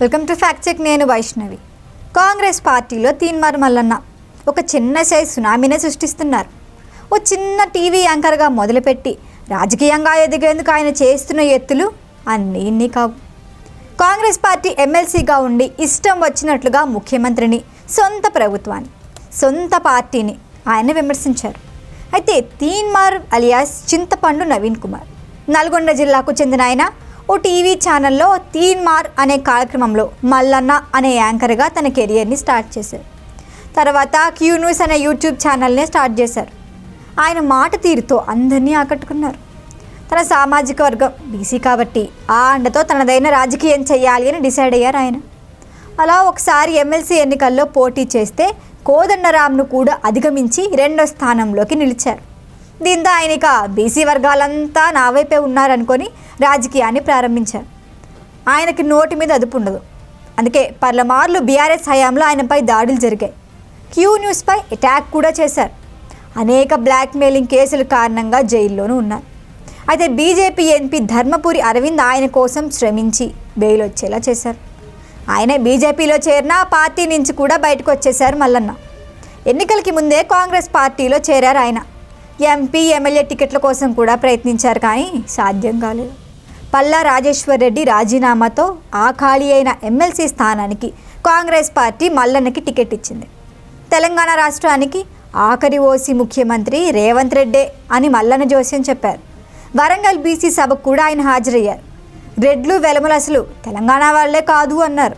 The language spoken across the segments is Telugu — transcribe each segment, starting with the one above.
వెల్కమ్ టు ఫ్యాక్ట్ చెక్ నేను వైష్ణవి. కాంగ్రెస్ పార్టీలో తీన్మార్ మల్లన్న ఒక చిన్న సైజ్ సునామీనే సృష్టిస్తున్నారు. ఓ చిన్న టీవీ యాంకర్గా మొదలుపెట్టి రాజకీయంగా ఎదిగేందుకు ఆయన చేస్తున్న ఎత్తులు అన్నీ ఇన్ని కావు. కాంగ్రెస్ పార్టీ ఎమ్మెల్సీగా ఉండి ఇష్టం వచ్చినట్లుగా ముఖ్యమంత్రిని సొంత ప్రభుత్వాన్ని సొంత పార్టీని ఆయన విమర్శించారు. అయితే తీన్మార్ అలియాస్ చింతపండు నవీన్ కుమార్ నల్గొండ జిల్లాకు చెందిన ఆయన ఓ టీవీ ఛానల్లో తీన్మార్ అనే కార్యక్రమంలో మల్లన్న అనే యాంకర్గా తన కెరియర్ని స్టార్ట్ చేశారు. తర్వాత క్యూ న్యూస్ అనే యూట్యూబ్ ఛానల్ని స్టార్ట్ చేశారు. ఆయన మాట తీరుతో అందరినీ ఆకట్టుకున్నారు. తన సామాజిక వర్గం బీసీ కాబట్టి ఆ అండతో తనదైన రాజకీయం చేయాలి అని డిసైడ్ అయ్యారు ఆయన. అలా ఒకసారి ఎమ్మెల్సీ ఎన్నికల్లో పోటీ చేస్తే కోదండరామ్ను కూడా అధిగమించి రెండో స్థానంలోకి నిలిచారు. దీంతో ఆయన ఇక బీసీ వర్గాలంతా నా వైపే ఉన్నారనుకొని రాజకీయాన్ని ప్రారంభించారు. ఆయనకి నోటి మీద అదుపు ఉండదు. అందుకే పర్లమార్లు బీఆర్ఎస్ హయాంలో ఆయనపై దాడులు జరిగాయి. క్యూ న్యూస్పై అటాక్ కూడా చేశారు. అనేక బ్లాక్మెయిలింగ్ కేసుల కారణంగా జైల్లోనూ ఉన్నారు. అయితే బీజేపీ ఎంపీ ధర్మపురి అరవింద్ ఆయన కోసం శ్రమించి బెయిల్ వచ్చేలా చేశారు. ఆయన బీజేపీలో చేరిన పార్టీ నుంచి కూడా బయటకు వచ్చేశారు మల్లన్న. ఎన్నికలకి ముందే కాంగ్రెస్ పార్టీలో చేరారు ఆయన. ఎంపీ ఎమ్మెల్యే టికెట్ల కోసం కూడా ప్రయత్నించారు కానీ సాధ్యం కాలేదు. పల్లా రాజేశ్వర్ రెడ్డి రాజీనామాతో ఆ ఖాళీ అయిన ఎమ్మెల్సీ స్థానానికి కాంగ్రెస్ పార్టీ మల్లన్నకి టికెట్ ఇచ్చింది. తెలంగాణ రాష్ట్రానికి ఆఖరి ఓసీ ముఖ్యమంత్రి రేవంత్ రెడ్డే అని మల్లన్న జోస్యం చెప్పారు. వరంగల్ బీసీ సభకు కూడా ఆయన హాజరయ్యారు. రెడ్లు వెలమలు అసలు తెలంగాణ వాళ్ళే కాదు అన్నారు.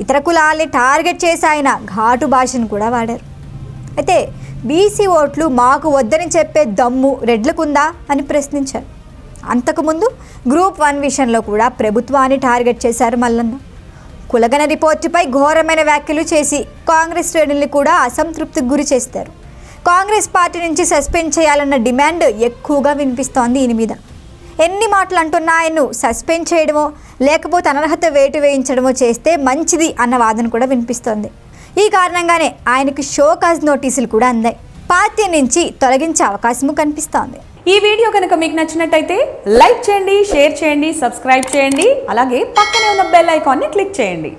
ఇతర కులాల్ని టార్గెట్ చేసి ఆయన ఘాటు భాషను కూడా వాడారు. అయితే బీసీ ఓట్లు మాకు వద్దని చెప్పే దమ్ము రెడ్లకుందా అని ప్రశ్నించారు. అంతకుముందు గ్రూప్ వన్ విషయంలో కూడా ప్రభుత్వాన్ని టార్గెట్ చేశారు మల్లన్న. కులగన రిపోర్టుపై ఘోరమైన వ్యాఖ్యలు చేసి కాంగ్రెస్ శ్రేణుల్ని కూడా అసంతృప్తికి గురి చేస్తారు. కాంగ్రెస్ పార్టీ నుంచి సస్పెండ్ చేయాలన్న డిమాండ్ ఎక్కువగా వినిపిస్తోంది ఈయన మీద. ఎన్ని మాటలు అంటున్నా ఆయన్ను సస్పెండ్ చేయడమో లేకపోతే అనర్హత వేటు వేయించడమో చేస్తే మంచిది అన్న వాదన కూడా వినిపిస్తోంది. ఈ కారణంగానే ఆయనకు షోకాజ్ నోటీసులు కూడా అందాయి. పార్టీ నుంచి తొలగించే అవకాశము కనిపిస్తోంది. ఈ వీడియో కనుక మీకు నచ్చినట్టయితే లైక్ చేయండి షేర్ చేయండి సబ్స్క్రైబ్ చేయండి అలాగే పక్కనే ఉన్న బెల్ ఐకాన్ని క్లిక్ చేయండి.